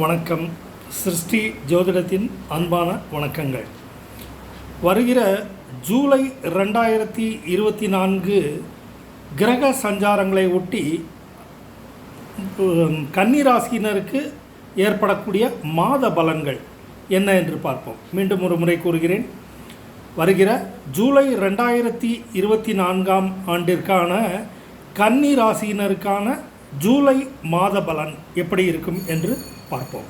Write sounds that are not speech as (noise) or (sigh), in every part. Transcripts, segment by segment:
வணக்கம். சிருஷ்டி ஜோதிடத்தின் அன்பான வணக்கங்கள். வருகிற ஜூலை ரெண்டாயிரத்தி இருபத்தி நான்கு கிரக சஞ்சாரங்களை ஒட்டி உம், கன்னிராசினருக்கு ஏற்படக்கூடிய மாத பலன்கள் என்ன என்று பார்ப்போம். மீண்டும் ஒரு முறை கூறுகிறேன். வருகிற ஜூலை ரெண்டாயிரத்தி இருபத்தி நான்காம் ஆண்டிற்கான கன்னி ராசியினருக்கான ஜூலை மாத பலன் எப்படி இருக்கும் என்று பார்ப்போம்.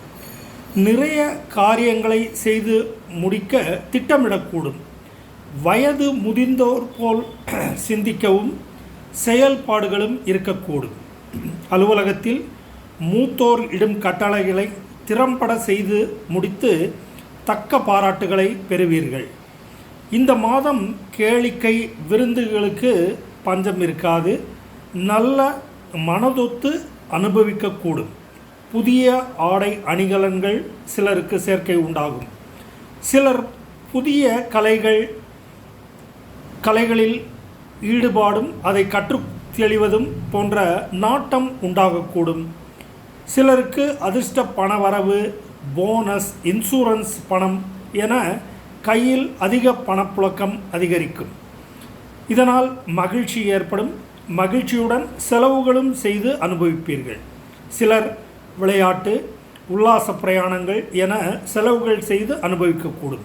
நிறைய காரியங்களை செய்து முடிக்க திட்டமிடக்கூடும். வயது முதிர்ந்தோர் போல் (clears throat) சிந்திக்கவும் செயல்பாடுகளும் இருக்கக்கூடும். அலுவலகத்தில் மூத்தோர் இடும் கட்டளைகளை திறம்பட செய்து முடித்து தக்க பாராட்டுகளை பெறுவீர்கள். இந்த மாதம் கேளிக்கை விருந்துகளுக்கு பஞ்சம் இருக்காது. நல்ல மனதொத்து அனுபவிக்கக்கூடும். புதிய ஆடை அணிகலன்கள் சிலருக்கு சேர்க்கை உண்டாகும். சிலர் புதிய கலைகள் கலைகளில் ஈடுபாடும் அதை கற்று தெளிவதும் போன்ற நாட்டம் உண்டாகக்கூடும். சிலருக்கு அதிர்ஷ்ட பணவரவு போனஸ் இன்சூரன்ஸ் பணம் என கையில் அதிக பணப்புழக்கம் அதிகரிக்கும். இதனால் மகிழ்ச்சி ஏற்படும் மகிழ்ச்சியுடன் செலவுகளும் செய்து அனுபவிப்பீர்கள். சிலர் விளையாட்டு உல்லாச பிரயாணங்கள் என செலவுகள் செய்து அனுபவிக்கக்கூடும்.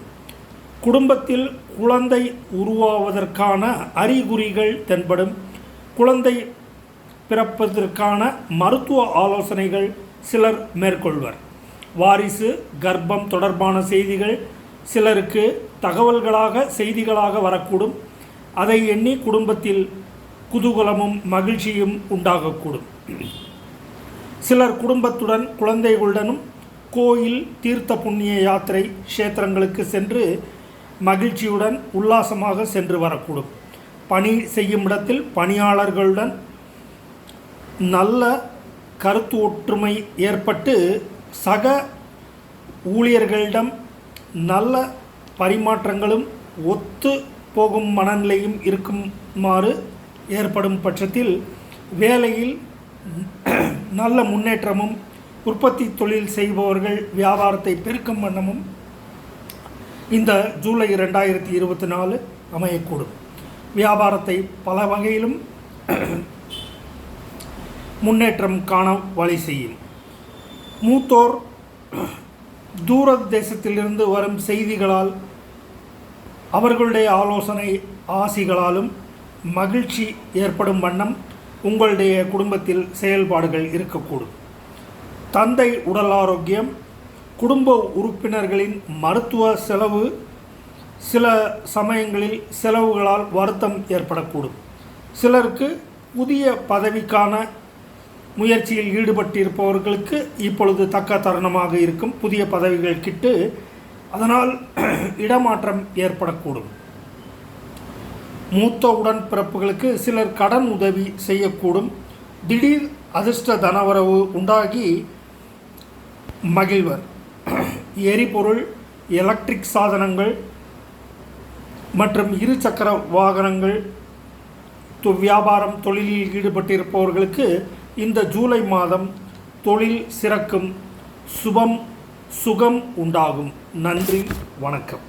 குடும்பத்தில் குழந்தை உருவாவதற்கான அறிகுறிகள் தென்படும். குழந்தை பிறப்பதற்கான மருத்துவ ஆலோசனைகள் சிலர் மேற்கொள்வர். வாரிசு கர்ப்பம் தொடர்பான செய்திகள் சிலருக்கு தகவல்களாக செய்திகளாக வரக்கூடும். அதை எண்ணி குடும்பத்தில் குதூகலமும் மகிழ்ச்சியும் உண்டாகக்கூடும். சிலர் குடும்பத்துடன் குழந்தைகளுடனும் கோயில் தீர்த்த புண்ணிய யாத்திரை க்ஷேத்திரங்களுக்கு சென்று மகிழ்ச்சியுடன் உல்லாசமாக சென்று வரக்கூடும். பணி செய்யும் இடத்தில் பணியாளர்களுடன் நல்ல கருத்து ஒற்றுமை ஏற்பட்டு சக ஊழியர்களிடம் நல்ல பரிமாற்றங்களும் ஒத்து போகும் மனநிலையும் இருக்குமாறு ஏற்படும் பட்சத்தில் வேலையில் நல்ல முன்னேற்றமும் உற்பத்தி தொழில் செய்பவர்கள் வியாபாரத்தை பெருக்கும் வண்ணமும் இந்த ஜூலை ரெண்டாயிரத்தி இருபத்தி நாலு அமையக்கூடும். வியாபாரத்தை பல வகையிலும் முன்னேற்றம் காண வழி செய்யும். மூத்தோர் தூர தேசத்திலிருந்து வரும் செய்திகளால் அவர்களுடைய ஆலோசனை ஆசிகளாலும் மகிழ்ச்சி ஏற்படும் வண்ணம் உங்களுடைய குடும்பத்தில் செயல்பாடுகள் இருக்கக்கூடும். தந்தை உடல் ஆரோக்கியம் குடும்ப உறுப்பினர்களின் மருத்துவ செலவு சில சமயங்களில் செலவுகளால் வருத்தம் ஏற்படக்கூடும். சிலருக்கு புதிய பதவிக்கான முயற்சியில் ஈடுபட்டிருப்பவர்களுக்கு இப்பொழுது தக்க தருணமாக இருக்கும் புதிய பதவிகள் கிட்டு அதனால் (clears throat) இடமாற்றம் ஏற்படக்கூடும். மூத்த உடன்பிறப்புகளுக்கு சிலர் கடன் உதவி செய்யக்கூடும். திடீர் அதிர்ஷ்ட தனவரவு உண்டாகி மகிழ்வர். எரிபொருள் எலக்ட்ரிக் சாதனங்கள் மற்றும் இருசக்கர வாகனங்கள் து வியாபாரம் தொழிலில் ஈடுபட்டிருப்பவர்களுக்கு இந்த ஜூலை மாதம் தொழில் சிறக்கும் சுபம் சுகம் உண்டாகும். நன்றி வணக்கம்.